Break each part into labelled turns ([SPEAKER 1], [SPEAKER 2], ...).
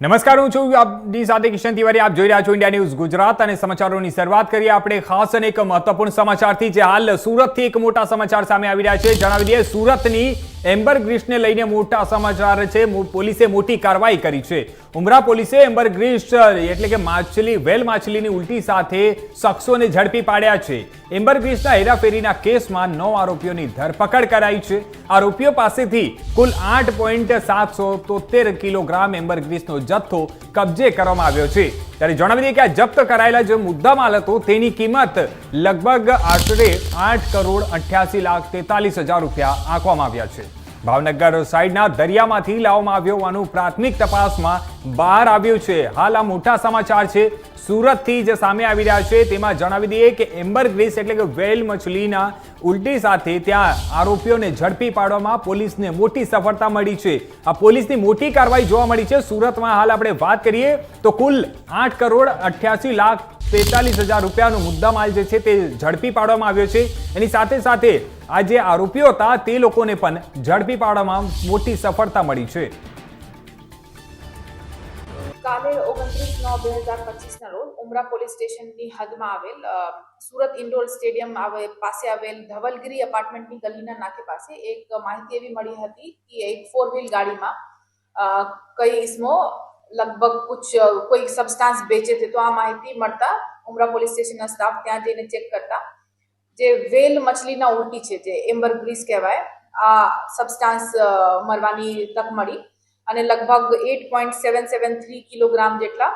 [SPEAKER 1] નમસ્કાર, હું છું આપની સાથે કિશન તિવારી. આપ જોઈ રહ્યા છો ઇન્ડિયા ન્યૂઝ ગુજરાત અને સમાચારોની શરૂઆત કરીએ આપણે ખાસ અને એક મહત્વપૂર્ણ સમાચારથી જે હાલ સુરતથી એક મોટા સમાચાર સામે આવી રહ્યા છે. જણાવી દઈએ, સુરતની એમ્બર ગ્રીસને લઈને મોટા સમાચાર છે. પોલીસે મોટી કાર્યવાહી કરી છે. ઉમરા પોલીસે એમ્બર ગ્રીસ એટલે કે માછલી, વેલ માછલીની ઉલટી સાથે શખ્સોને ઝડપી પાડ્યા છે. એમ્બર ગ્રીસ્ટના હેરાફેરીના કેસમાં નવ આરોપીઓની ધરપકડ કરાઈ છે. આરોપીઓ પાસેથી કુલ આઠ પોઈન્ટ સાતસો તોતેર કિલોગ્રામ એમ્બર ગ્રીસનો જથ્થો કબજે કરવામાં આવ્યો છે. ત્યારે જણાવી દઈએ કે આ જપ્ત કરાયેલા જે મુદ્દામાલ હતો તેની કિંમત લગભગ આશરે આઠ કરોડ અઠ્યાસી લાખ તેતાલીસ હજાર રૂપિયા આંકવામાં આવ્યા છે. ભાવનગર સાઈડના દરિયામાંથી લાવવામાં આવ્યો હોવાનું પ્રાથમિક તપાસમાં બહાર આવ્યું છે. હાલ આ મોટા સમાચાર છે. સુરતથી જે સામે આવી રહ્યા છે તેમાં જણાવી દઈએ કે એમ્બર ગ્રીસ એટલે કે વેલ મછલીના ઉલટી સાથે ત્યાં આરોપીઓને ઝડપી પાડવામાં પોલીસને મોટી સફળતા મળી છે. આ પોલીસની મોટી કાર્યવાહી જોવા મળી છે. સુરતમાં હાલ આપણે વાત કરીએ તો કુલ આઠ કરોડ અઠ્યાસી લાખ તેતાલીસ હજાર રૂપિયાનો મુદ્દામાલ જે છે તે ઝડપી પાડવામાં આવ્યો છે. એની સાથે સાથે આ જે આરોપીઓ હતા, તે લોકોને પણ ઝડપી પાડવામાં મોટી સફળતા મળી છે.
[SPEAKER 2] કાલે ઓગણત્રીસ નવ બે હજાર પચીસના રોજ ઉમરા પોલીસ સ્ટેશનની હદમાં આવેલ સુરત ઇન્ડોર સ્ટેડિયમ આવે, પાસે આવેલ ધવલગીરી અપાર્ટમેન્ટની ગલીના નાકે પાસે એક માહિતી એવી મળી હતી કે એક ફોર વ્હીલ ગાડીમાં કઈ ઇસમો લગભગ કુછ કોઈ સબસ્ટાન્સ બેચે છે તો આ માહિતી મળતા ઉમરા પોલીસ સ્ટેશનના સ્ટાફ ત્યાં જઈને ચેક કરતા. જે વેલ મછલીના ઉલટી છે જે એમ્બર ગ્રીસ કહેવાય, આ સબસ્ટાન્સ મરવાની તક મળી અને લગભગ eight point seven seven three kilogram જેટલા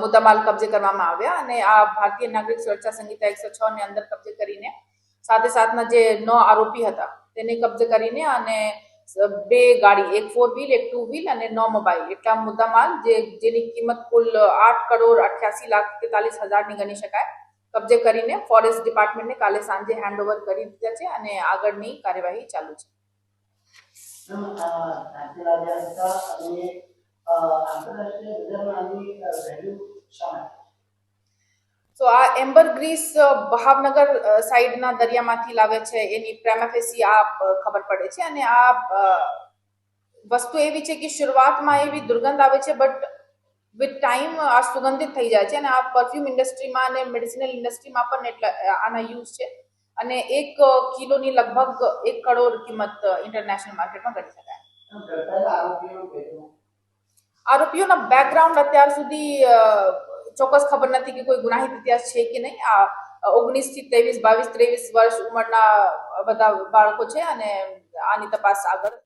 [SPEAKER 2] મુદ્દામાલ કબજે કરવામાં આવ્યા અને આ ભારતીય નાગરિક સુરક્ષા સંહિતા એકસો છ ને અંદર કબજે કરીને સાથે સાથના જે નવ આરોપી હતા તેને કબજે કરીને અને બે ગાડી, એક ફોર વ્હીલ એક ટુ વ્હીલ અને નવ મોબાઈલ એટલા મુદ્દામાલ જે, જેની કિંમત કુલ આઠ કરોડ અઠ્યાસી લાખ તેતાલીસ હજારની ગણી શકાય. કબજે કરીને ફોરેસ્ટ ડિપાર્ટમેન્ટને કાલે સાંજે હેન્ડઓવર કરી દીધા છે અને આગળની કાર્યવાહી ચાલુ છે.
[SPEAKER 3] આંતરરાષ્ટ્રીય બજારમાં આની વેલ્યુ શા
[SPEAKER 2] સો આ એમ્બર ગ્રીસ ભાવનગર સાઈડના દરિયામાંથી લાવે છે એની પ્રેમાફેસી આ ખબર પડે છે. અને આ વસ્તુ એવી છે કે શરૂઆતમાં એવી દુર્ગંધ આવે છે બટ વિથ ટાઈમ આ સુગંધિત થઈ જાય છે. અને આ પરફ્યુમ ઇન્ડસ્ટ્રીમાં અને મેડિસિનલ ઇન્ડસ્ટ્રીમાં પણ એટલા આના યુઝ છે. અને એક કિલોની લગભગ એક કરોડ કિંમત ઇન્ટરનેશનલ માર્કેટમાં ગણી શકાય.
[SPEAKER 3] આરોપીઓના
[SPEAKER 2] બેકગ્રાઉન્ડ અત્યાર સુધી ચોક્કસ ખબર નથી કે કોઈ ગુનાહિત ઇતિહાસ છે કે નહીં. આ ઓગણીસથી ત્રેવીસ, બાવીસ, ત્રેવીસ વર્ષ ઉંમરના બધા બાળકો છે અને આની તપાસ આગળ